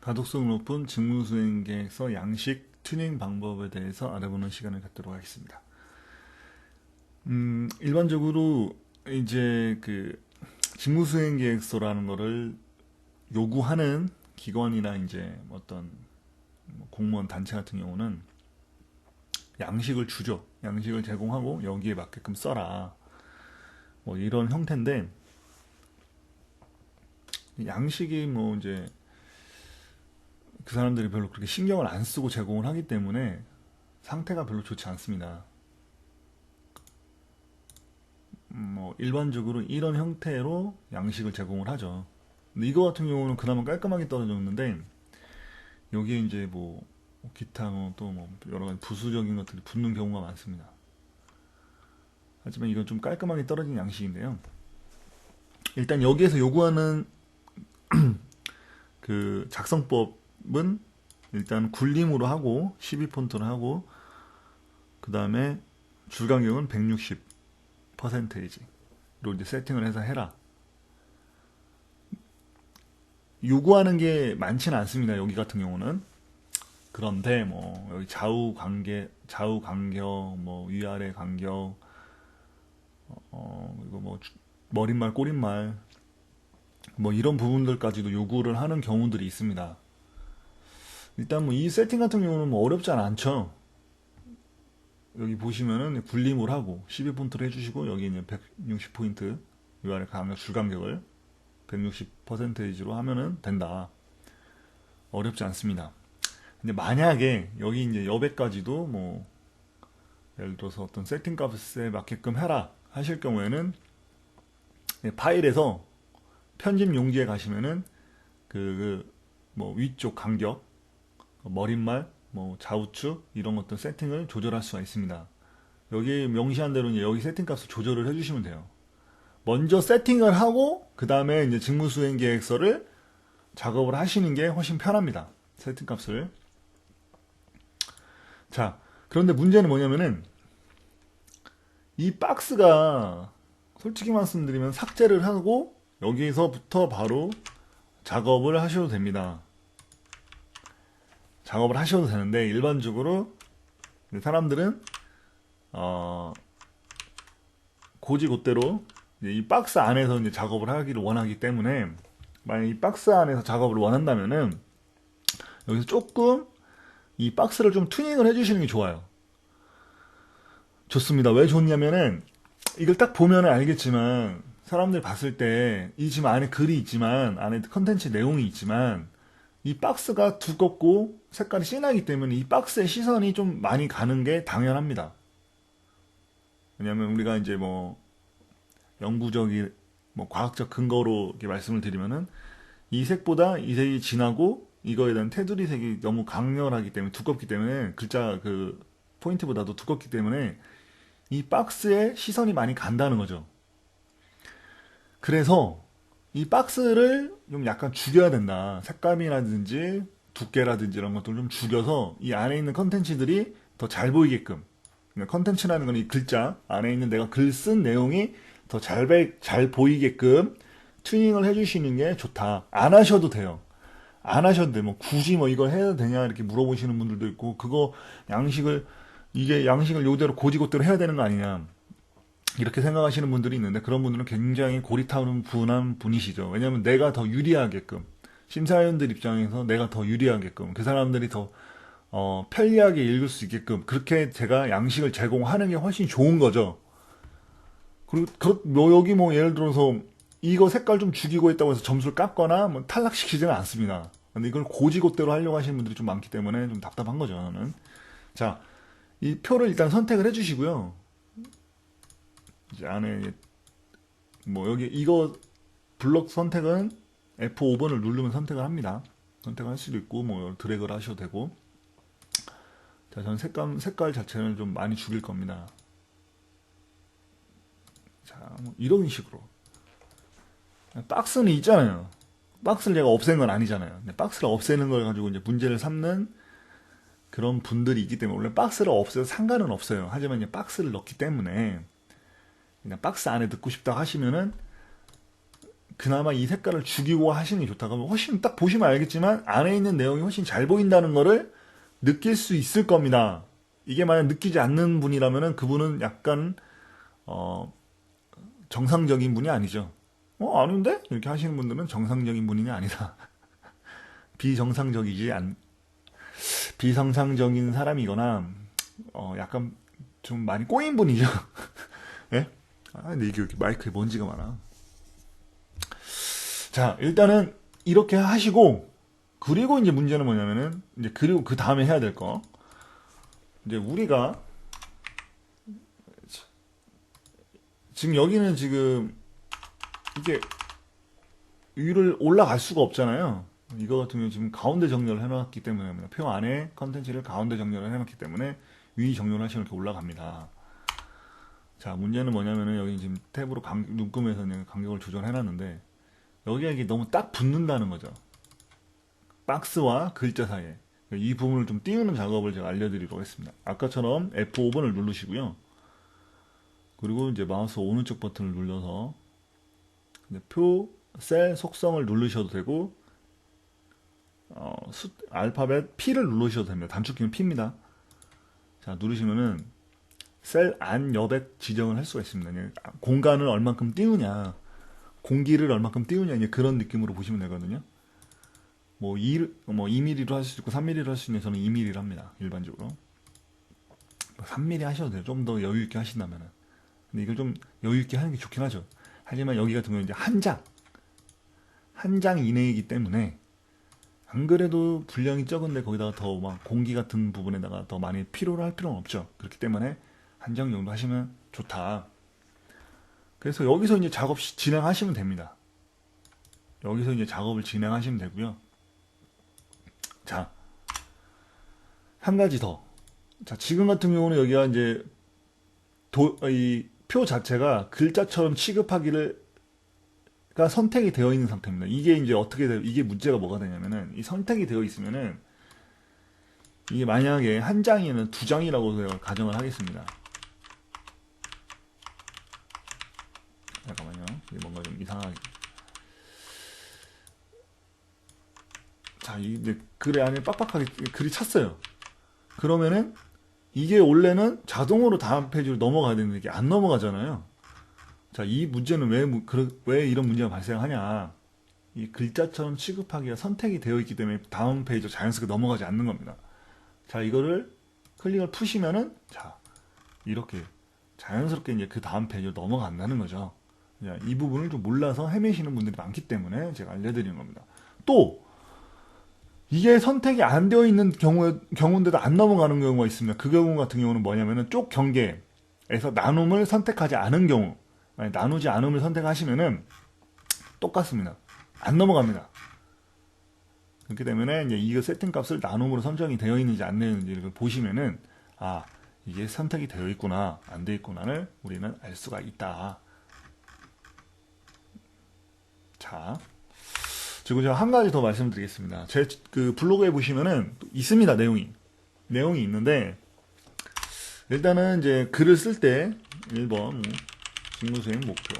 가독성 높은 직무수행 계획서 양식 튜닝 방법에 대해서 알아보는 시간을 갖도록 하겠습니다. 음, 일반적으로 이제 그 직무수행 계획서라는 거를 요구하는 기관이나 이제 어떤 뭐 공무원 단체 같은 경우는 양식을 주죠. 양식을 제공하고 여기에 맞게끔 써라. 뭐 이런 형태인데 양식이 뭐 이제 그 사람들이 별로 그렇게 신경을 안 쓰고 제공을 하기 때문에 상태가 별로 좋지 않습니다. 음, 뭐 일반적으로 이런 형태로 양식을 제공을 하죠. 근데 이거 같은 경우는 그나마 깔끔하게 떨어졌는데 여기에 이제 뭐 기타 뭐 또 뭐 여러 가지 부수적인 것들이 붙는 경우가 많습니다. 하지만 이건 좀 깔끔하게 떨어진 양식인데요. 일단 여기에서 요구하는 그 작성법 은 일단 굴림으로 하고 12폰트로 하고 그 다음에 줄 간격은 160 퍼센테이지로 이제 세팅을 해서 해라. 요구하는 게 많지는 않습니다. 여기 같은 경우는. 그런데 뭐 여기 좌우 관계, 좌우 간격, 뭐 위아래 간격, 어 이거 뭐 머릿말, 꼬릿말 뭐 이런 부분들까지도 요구를 하는 경우들이 있습니다. 일단 뭐 이 세팅 같은 경우는 뭐 어렵지 않죠. 여기 보시면은 굴림을 하고 12폰트를 해주시고 여기 있는 160포인트 위아래 간격 줄간격을 160%로 하면은 된다. 어렵지 않습니다. 근데 만약에 여기 이제 여백까지도 뭐 예를 들어서 어떤 세팅 값에 맞게끔 해라 하실 경우에는 파일에서 편집 용지에 가시면은 그 뭐 위쪽 간격 머릿말 뭐 좌우측 이런 것들 세팅을 조절할 수가 있습니다. 여기 명시한 대로 이제 여기 세팅 값을 조절을 해주시면 돼요. 먼저 세팅을 하고 그 다음에 이제 직무수행 계획서를 작업을 하시는 게 훨씬 편합니다. 세팅 값을. 자, 그런데 문제는 뭐냐면은 이 박스가 솔직히 말씀드리면 삭제를 하고 여기서부터 바로 작업을 하셔도 됩니다. 작업을 하셔도 되는데 일반적으로 사람들은 어 고지곧대로 이 박스 안에서 이제 작업을 하기를 원하기 때문에 만약 이 박스 안에서 작업을 원한다면은 여기서 조금 이 박스를 좀 튜닝을 해주시는 게 좋아요. 좋습니다. 왜 좋냐면은 이걸 딱 보면은 알겠지만 사람들 봤을 때 이 지금 안에 글이 있지만 안에 컨텐츠 내용이 있지만 이 박스가 두껍고 색깔이 진하기 때문에 이 박스의 시선이 좀 많이 가는 게 당연합니다. 왜냐하면 우리가 이제 뭐 영구적인 뭐 과학적 근거로 이렇게 말씀을 드리면은 이 색보다 이 색이 진하고 이거에 대한 테두리 색이 너무 강렬하기 때문에 두껍기 때문에 글자 그 포인트보다도 두껍기 때문에 이 박스에 시선이 많이 간다는 거죠. 그래서 이 박스를 좀 약간 죽여야 된다. 색감이라든지 두께라든지 이런 것들을 좀 죽여서 이 안에 있는 컨텐츠들이 더 잘 보이게끔. 그러니까 컨텐츠라는 건 이 글자 안에 있는 내가 글 쓴 내용이 더잘잘 보이게끔 튜닝을 해주시는 게 좋다. 안 하셔도 돼요. 안 하셔도 돼. 뭐 굳이 뭐 이걸 해야 되냐 이렇게 물어보시는 분들도 있고 그거 양식을 이게 양식을 요대로 고지고대로 해야 되는 거 아니냐. 이렇게 생각하시는 분들이 있는데 그런 분들은 굉장히 고리타는 분한 분이시죠. 왜냐하면 내가 더 유리하게끔 심사위원들 입장에서 내가 더 유리하게끔 그 사람들이 더 어, 편리하게 읽을 수 있게끔 그렇게 제가 양식을 제공하는 게 훨씬 좋은 거죠. 그리고 그, 뭐 여기 뭐 예를 들어서 이거 색깔 좀 죽이고 있다고 해서 점수를 깎거나 뭐 탈락시키지는 않습니다. 근데 이걸 고지고대로 하려고 하시는 분들이 좀 많기 때문에 좀 답답한 거죠. 저는. 자, 이 표를 일단 선택을 해주시고요. 이제 안에 뭐 여기 이거 블록 선택은 F5번을 누르면 선택을 합니다. 선택할 수도 있고 뭐 드래그를 하셔도 되고 자 저는 색감 색깔 자체는 좀 많이 죽일 겁니다. 자 뭐 이런 식으로 박스는 있잖아요. 박스를 제가 없앤 건 아니잖아요. 박스를 없애는 걸 가지고 이제 문제를 삼는 그런 분들이 있기 때문에 원래 박스를 없애도 상관은 없어요. 하지만 이제 박스를 넣기 때문에 그냥 박스 안에 넣고 싶다 하시면은 그나마 이 색깔을 죽이고 하시는 게 좋다. 그러면 훨씬 딱 보시면 알겠지만 안에 있는 내용이 훨씬 잘 보인다는 거를 느낄 수 있을 겁니다. 이게 만약 느끼지 않는 분이라면은 그분은 약간 어 정상적인 분이 아니죠. 어 아닌데 이렇게 하시는 분들은 정상적인 분이 아니다. 비정상적이지 않 비정상적인 사람이거나 어 약간 좀 많이 꼬인 분이죠. 예? 아 근데 이게 이렇게 마이크에 먼지가 많아. 자 일단은 이렇게 하시고 그리고 이제 문제는 뭐냐면은 이제 그리고 그 다음에 해야 될 거. 이제 우리가 지금 여기는 지금 이게 위를 올라갈 수가 없잖아요. 이거 같은 경우 지금 가운데 정렬을 해놨기 때문에 표 안에 컨텐츠를 가운데 정렬을 해놨기 때문에 위 정렬을 하시면 이렇게 올라갑니다. 자 문제는 뭐냐면은 여기 지금 탭으로 감, 눈금에서 는 간격을 조절해놨는데 여기가 이게 너무 딱 붙는다는 거죠. 박스와 글자 사이에 이 부분을 좀 띄우는 작업을 제가 알려드리도록 하겠습니다. 아까처럼 F5번을 누르시고요. 그리고 이제 마우스 오른쪽 버튼을 눌러서 표, 셀, 속성을 누르셔도 되고 어, 수, 알파벳 P를 누르셔도 됩니다. 단축키는 P입니다. 자 누르시면은 셀 안 여백 지정을 할 수가 있습니다. 공간을 얼만큼 띄우냐, 공기를 얼만큼 띄우냐 그런 느낌으로 보시면 되거든요. 뭐 2, 뭐 2mm로 할 수 있고 3mm로 할 수 있는 저는 2mm로 합니다. 일반적으로. 3mm 하셔도 돼요. 좀 더 여유 있게 하신다면은. 근데 이걸 좀 여유 있게 하는 게 좋긴 하죠. 하지만 여기 같은 경우는 이제 한 장, 한 장 이내이기 때문에 안 그래도 분량이 적은데 거기다가 더 막 공기 같은 부분에다가 더 많이 필요로 할 필요는 없죠. 그렇기 때문에 한장 정도 하시면 좋다. 그래서 여기서 이제 작업 진행하시면 됩니다. 여기서 이제 작업을 진행하시면 되고요. 자, 한 가지 더. 자, 지금 같은 경우는 여기가 이제 도, 이 표 자체가 글자처럼 취급하기를 가 선택이 되어 있는 상태입니다. 이게 이제 어떻게 돼, 이게 문제가 뭐가 되냐면은 이 선택이 되어 있으면은 이게 만약에 한 장에는 두 장이라고 가정을 하겠습니다. 잠깐만요. 이게 뭔가 좀 이상하게. 자, 이제 글에 안에 빡빡하게 글이 찼어요. 그러면은 이게 원래는 자동으로 다음 페이지로 넘어가야 되는데 이게 안 넘어가잖아요. 자, 이 문제는 왜, 왜 이런 문제가 발생하냐. 이 글자처럼 취급하기가 선택이 되어 있기 때문에 다음 페이지로 자연스럽게 넘어가지 않는 겁니다. 자, 이거를 클릭을 푸시면은, 자, 이렇게 자연스럽게 이제 그 다음 페이지로 넘어간다는 거죠. 이 부분을 좀 몰라서 헤매시는 분들이 많기 때문에 제가 알려드리는 겁니다. 또, 이게 선택이 안 되어 있는 경우에, 경우인데도 안 넘어가는 경우가 있습니다. 그 경우 같은 경우는 뭐냐면은 쪽 경계에서 나눔을 선택하지 않은 경우, 나누지 않음을 선택하시면은 똑같습니다. 안 넘어갑니다. 그렇기 때문에 이제 이거 세팅 값을 나눔으로 선정이 되어 있는지 안 되어 있는지를 보시면은 아, 이게 선택이 되어 있구나, 안 되어 있구나를 우리는 알 수가 있다. 자, 그리고 제가 한 가지 더 말씀드리겠습니다. 제 그 블로그에 보시면은 있습니다 내용이 내용이 있는데 일단은 이제 글을 쓸 때 1번 뭐, 직무수행 목표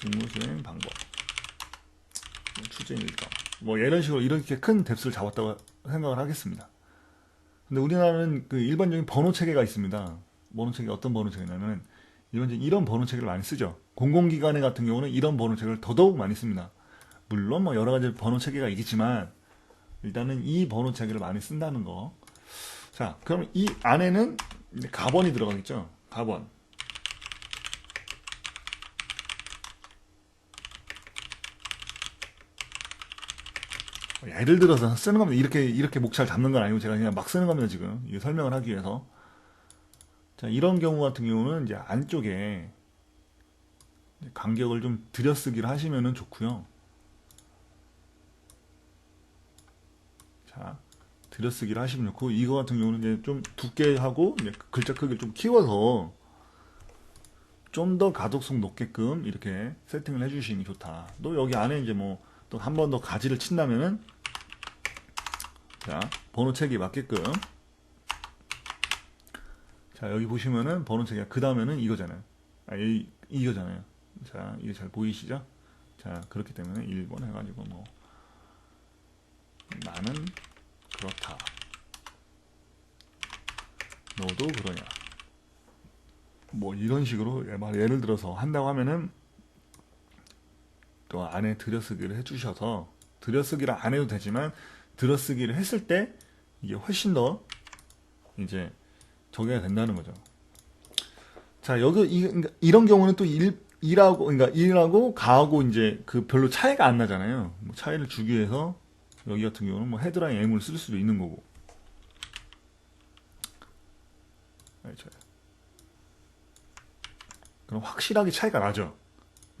직무수행 방법 뭐, 추진 일정 뭐 이런 식으로 이렇게 큰 뎁스를 잡았다고 생각을 하겠습니다. 근데 우리나라는 그 일반적인 번호 체계가 있습니다. 번호 체계 어떤 번호 체계냐면 이런 번호 체계를 많이 쓰죠. 공공기관에 같은 경우는 이런 번호 체계를 더더욱 많이 씁니다. 물론 뭐 여러 가지 번호 체계가 있겠지만 일단은 이 번호 체계를 많이 쓴다는 거. 자, 그럼 이 안에는 가번이 들어가겠죠. 가번. 예를 들어서 쓰는 겁니다. 이렇게 이렇게 목차를 잡는 건 아니고 제가 그냥 막 쓰는 겁니다 지금 이 설명을 하기 위해서. 자 이런 경우 같은 경우는 이제 안쪽에 간격을 좀 들여쓰기를 하시면 좋고요. 자, 들여쓰기를 하시면 좋고 이거 같은 경우는 이제 좀 두께 하고 글자 크기를 좀 키워서 좀 더 가독성 높게끔 이렇게 세팅을 해주시는 게 좋다. 또 여기 안에 이제 뭐 또 한 번 더 가지를 친다면은 자 번호 책이 맞게끔 자 여기 보시면은 번호 책이 그 다음에는 이거잖아요. 아, 이, 이거잖아요. 자, 이게 잘 보이시죠? 자, 그렇기 때문에 1번 해가지고 뭐 나는 그렇다. 너도 그러냐? 뭐 이런 식으로 예, 말 예를 들어서 한다고 하면은 또 안에 들여쓰기를 해주셔서 들여쓰기를 안 해도 되지만 들여쓰기를 했을 때 이게 훨씬 더 이제 적용이 된다는 거죠. 자 여기 이, 이런 경우는 또 일, 일하고 그러니까 일하고 가하고 이제 그 별로 차이가 안 나잖아요. 뭐 차이를 주기 위해서 여기 같은 경우는 뭐 헤드라인 M을 쓸 수도 있는 거고. 그럼 확실하게 차이가 나죠.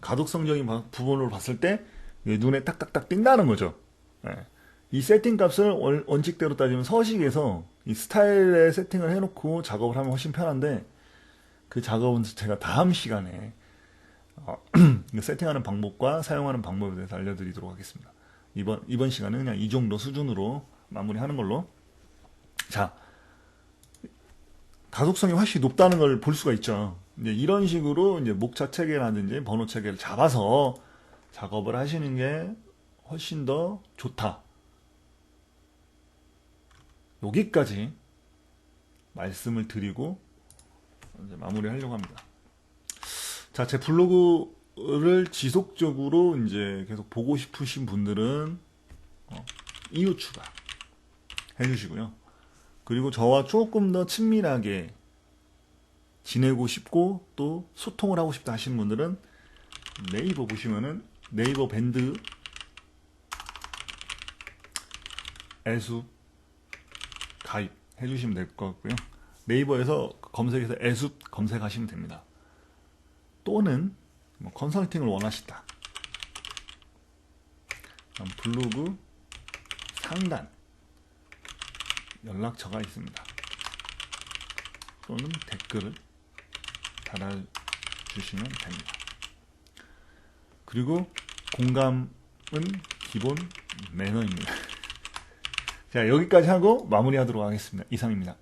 가독성적인 바- 부분으로 봤을 때 눈에 딱딱딱 띈다는 거죠. 예. 이 세팅 값을 원- 원칙대로 따지면 서식에서 이 스타일에 세팅을 해놓고 작업을 하면 훨씬 편한데 그 작업은 제가 다음 시간에 어, 그 세팅하는 방법과 사용하는 방법에 대해서 알려드리도록 하겠습니다. 이번 이번 시간은 그냥 이 정도 수준으로 마무리하는 걸로. 자, 가속성이 훨씬 높다는 걸 볼 수가 있죠. 이제 이런 식으로 이제 목차 체계라든지 번호 체계를 잡아서 작업을 하시는 게 훨씬 더 좋다. 여기까지 말씀을 드리고 이제 마무리하려고 합니다. 자, 제 블로그를 지속적으로 이제 계속 보고 싶으신 분들은 어, 이웃 추가 해주시고요. 그리고 저와 조금 더 친밀하게 지내고 싶고 또 소통을 하고 싶다 하시는 분들은 네이버 보시면은 네이버 밴드 애수 가입 해주시면 될 것 같고요. 네이버에서 검색해서 애숲 검색하시면 됩니다. 또는 뭐 컨설팅을 원하시다. 블로그 상단 연락처가 있습니다. 또는 댓글을 달아주시면 됩니다. 그리고 공감은 기본 매너입니다. 자, 여기까지 하고 마무리하도록 하겠습니다. 이상입니다.